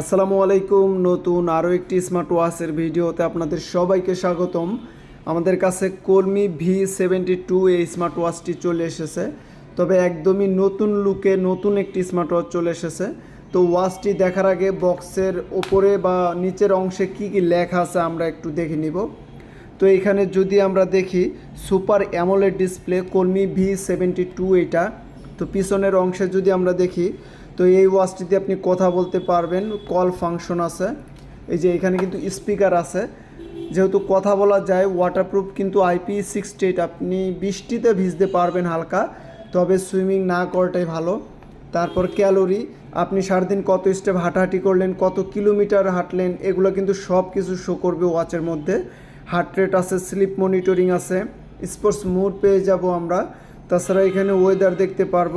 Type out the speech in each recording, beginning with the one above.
আসসালামু আলাইকুম, নতুন আরও একটি স্মার্ট ওয়াচের ভিডিওতে আপনাদের সবাইকে স্বাগতম। আমাদের কাছে কর্মী ভি সেভেন্টি টু এই স্মার্ট ওয়াচটি চলে এসেছে। তবে একদমই নতুন লুকে নতুন একটি স্মার্ট ওয়াচ চলে এসেছে। তো ওয়াচটি দেখার আগে বক্সের ওপরে বা নিচের অংশে কি কি লেখা আছে আমরা একটু দেখে নিব। তো এখানে যদি আমরা দেখি super AMOLED display Colmi V seventy two এটা। তো পিছনের অংশে যদি আমরা দেখি তো এই ওয়াচটিতে আপনি কথা বলতে পারবেন কল ফাংশন আছে। এই যে এখানে কিন্তু স্পিকার আছে। যেহেতু কথা বলা যায় ওয়াটারপ্রুফ কিন্তু আইপি সিক্সটি এইট আপনি বৃষ্টিতে ভিজতে পারবেন হালকা, তবে সুইমিং না করাটাই ভালো। তারপর ক্যালোরি আপনি সারাদিন কত স্টেপ হাঁটাহাঁটি করলেন, কত কিলোমিটার হাঁটলেন, এগুলো কিন্তু সব কিছু শো করবে ওয়াচের মধ্যে। হার্ট রেট আছে স্লিপ মনিটরিং আছে। স্পোর্টস মুড পেয়ে যাব আমরা। তাছাড়া এখানে ওয়েদার দেখতে পারব।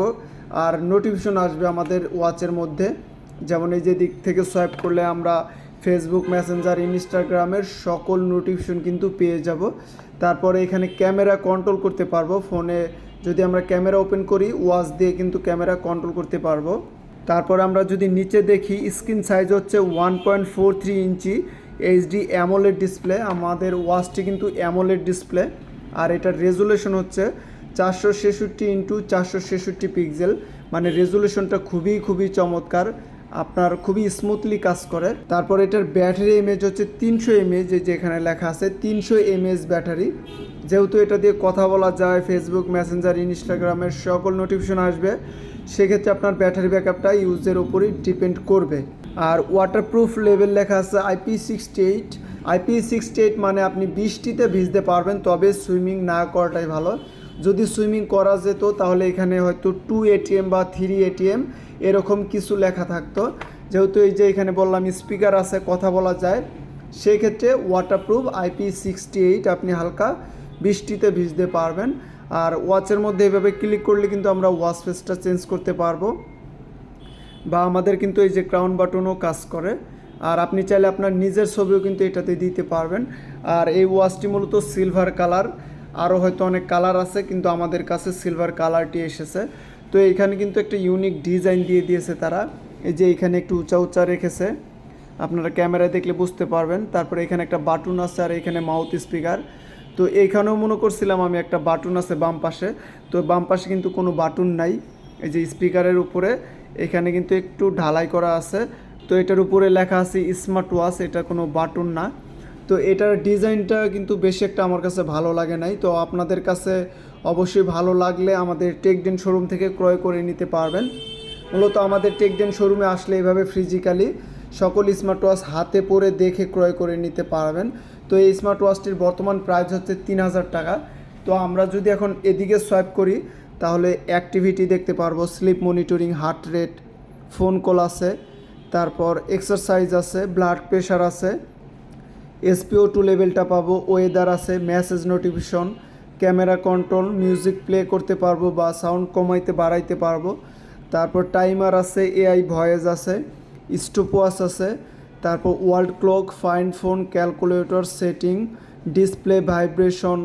আর নোটিফিকেশন আসবে আমাদের ওয়াচের মধ্যে। যেমন এই যে দিক থেকে সোয়াইপ করলে আমরা ফেসবুক মেসেঞ্জার ইনস্টাগ্রামের সকল নোটিফিকেশন কিন্তু পেয়ে যাব। তারপরে এখানে ক্যামেরা কন্ট্রোল করতে পারব। ফোনে যদি আমরা ক্যামেরা ওপেন করি ওয়াচ দিয়ে কিন্তু ক্যামেরা কন্ট্রোল করতে পারব। তারপর আমরা যদি নিচে দেখি স্ক্রিন সাইজ হচ্ছে one point four three inch HD AMOLED display আমাদের ওয়াচটি কিন্তু অ্যামোলেড ডিসপ্লে আর এটার রেজুলেশন হচ্ছে চারশো ছেষট্টি ইন্টু চারশো ছেষট্টি পিক্সেল। মানে রেজুলেশনটা খুবই খুবই চমৎকার। আপনার খুবই স্মুথলি কাজ করে। তারপর এটার ব্যাটারি এমএজ হচ্ছে তিনশো এমএজ এই যে এখানে লেখা আছে তিনশো এমএজ ব্যাটারি। যেহেতু এটা দিয়ে কথা বলা যায় ফেসবুক মেসেঞ্জার ইনস্টাগ্রামের সকল নোটিফিকেশন আসবে, সেক্ষেত্রে আপনার ব্যাটারি ব্যাকআপটা ইউজের উপরই ডিপেন্ড করবে। আর ওয়াটারপ্রুফ লেভেল লেখা আছে IP sixty eight IP sixty eight মানে আপনি বৃষ্টিতে ভিজতে পারবেন, তবে সুইমিং না করাটাই ভালো। যদি সুইমিং করা যেত, তাহলে এখানে হয়তো টু এটিএম বা থ্রি এটিএম এরকম কিছু লেখা থাকতো। যেহেতু এই যে এখানে বললাম, স্পিকার আছে, কথা বলা যায় সেই ক্ষেত্রে ওয়াটারপ্রুফ আইপি সিক্সটি এইট আপনি হালকা বৃষ্টিতে ভিজতে পারবেন। আর ওয়াচের মধ্যে এভাবে ক্লিক করলে কিন্তু আমরা ওয়াচ ফেসটা চেঞ্জ করতে পারব। বা আমাদের কিন্তু এই যে ক্রাউন বাটনও কাজ করে। আর আপনি চাইলে আপনার নিজের ছবিও কিন্তু এটাতে দিতে পারবেন। আর এই ওয়াচটি মূলত সিলভার কালার আরও হয়তো অনেক কালার আছে, কিন্তু আমাদের কাছে সিলভার কালারটি এসেছে। তো এইখানে কিন্তু একটা ইউনিক ডিজাইন দিয়ে দিয়েছে তারা। এই যে এখানে একটু উঁচা উঁচা রেখেছে। আপনারা ক্যামেরায় দেখলে বুঝতে পারবেন। তারপরে এখানে একটা বাটন আছে আর এখানে মাউথ স্পিকার তো এইখানেও মনে করছিলাম আমি একটা বাটন আছে বাম পাশে। তো বাম পাশে কিন্তু কোনো বাটন নাই। এই যে স্পিকারের উপরে এখানে কিন্তু একটু ঢালাই করা আছে। তো এটার উপরে লেখা আছে স্মার্ট ওয়াচ এটা কোনো বাটন না। তো এটার ডিজাইনটা কিন্তু বেশি একটা আমার কাছে ভালো লাগে নাই। তো আপনাদের কাছে অবশ্যই ভালো লাগলে আমাদের টেকডেন শোরুম থেকে ক্রয় করে নিতে পারবেন। মূলত আমাদের টেকডেন শোরুমে আসলে এইভাবে ফিজিক্যালি সকল স্মার্ট ওয়াচ হাতে পরে দেখে ক্রয় করে নিতে পারবেন। তো এই স্মার্ট ওয়াচটির বর্তমান প্রাইস হচ্ছে তিন হাজার টাকা। তো আমরা যদি এখন এদিকে সোয়াইপ করি, তাহলে অ্যাক্টিভিটি দেখতে পারব। Sleep monitoring, heart rate, phone call আছে, তারপর এক্সারসাইজ আছে, ব্লাড প্রেশার আছে এসপিও টু লেভেলটা পাবো ওয়েদার আছে message notification camera control music play করতে পারব বা সাউন্ড কমাইতে, বাড়াইতে পারব। তারপর টাইমার আছে এআই ভয়েস আছে স্টপওয়াচ আছে, তারপর world clock find phone calculator setting display vibration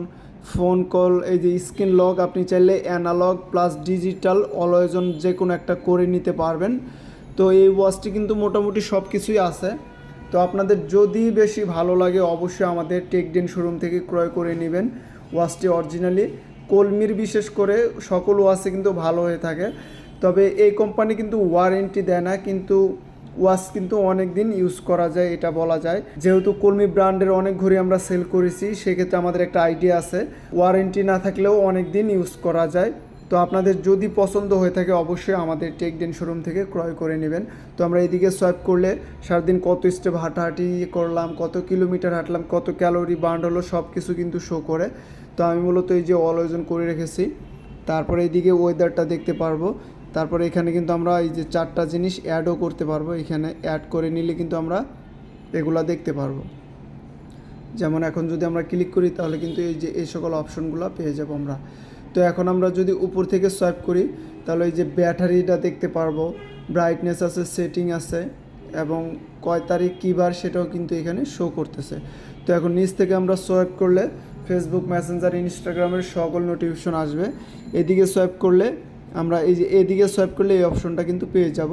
phone call এই যে স্ক্রিন লক আপনি চাইলে অ্যানালগ প্লাস ডিজিটাল অলয়জন যে কোনো একটা করে নিতে পারবেন। তো এই ওয়াচটি কিন্তু মোটামুটি সব কিছুই আছে। তো আপনাদের যদি বেশি ভালো লাগে, অবশ্যই আমাদের টেকডেন শোরুম থেকে ক্রয় করে নেবেন ওয়াচটি অরিজিনালি। কলমির বিশেষ করে সকল ওয়াচে কিন্তু ভালো হয়ে থাকে। তবে এই কোম্পানি কিন্তু ওয়ারেন্টি দেয় না, কিন্তু ওয়াচ কিন্তু অনেক দিন ইউজ করা যায়, এটা বলা যায়। যেহেতু কলমি ব্র্যান্ডের অনেক ঘড়ি আমরা সেল করেছি, সেক্ষেত্রে আমাদের একটা আইডিয়া আছে। ওয়ারেন্টি না থাকলেও অনেক দিন ইউজ করা যায়। তো আপনাদের যদি পছন্দ হয়ে থাকে, অবশ্যই আমাদের টেকডেন শোরুম থেকে ক্রয় করে নেবেন। তো আমরা এদিকে সোয়াইপ করলে সারাদিন কত স্টেপ হাঁটাহাঁটি করলাম, কত কিলোমিটার হাঁটলাম, কত ক্যালোরি বার্ন হলো সব কিছু কিন্তু শো করে। তো আমি মূলত এই যে অল ওজন করে রেখেছি। তারপরে এইদিকে ওয়েদারটা দেখতে পারব। তারপরে এখানে কিন্তু আমরা এই যে চারটা জিনিস অ্যাডও করতে পারব। এখানে অ্যাড করে নিলে কিন্তু আমরা এগুলা দেখতে পারব। যেমন এখন যদি আমরা ক্লিক করি, তাহলে কিন্তু এই যে এই সকল অপশনগুলো পেয়ে যাব আমরা। তো এখন আমরা যদি উপর থেকে সোয়াইপ করি, তাহলে এই যে ব্যাটারিটা দেখতে পারব। ব্রাইটনেস আছে সেটিং আছে, এবং কয় তারিখ কী বার সেটাও কিন্তু এখানে শো করতেছে। তো এখন নিচ থেকে আমরা সোয়াইপ করলে ফেসবুক মেসেঞ্জার ইনস্টাগ্রামের সকল নোটিফিকেশন আসবে। এদিকে সোয়াইপ করলে আমরা এই যে এদিকে সোয়াইপ করলে এই অপশনটা কিন্তু পেয়ে যাব।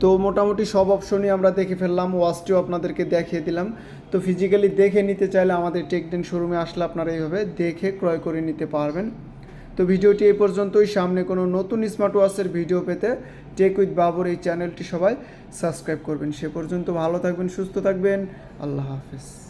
তো মোটামুটি সব অপশনই আমরা দেখে ফেললাম ওয়াচটিও আপনাদেরকে দেখিয়ে দিলাম। তো ফিজিক্যালি দেখে নিতে চাইলে আমাদের টেকডেন শোরুমে আসলে আপনারা এইভাবে দেখে ক্রয় করে নিতে পারবেন। তো ভিডিওটি এই পর্যন্তই। সামনে কোনো নতুন স্মার্ট ওয়াচের ভিডিও পেতে টেক উইথ বাবর এই চ্যানেলটি সবাই সাবস্ক্রাইব করবেন। সে পর্যন্ত ভালো থাকবেন, সুস্থ থাকবেন। আল্লাহ হাফেজ।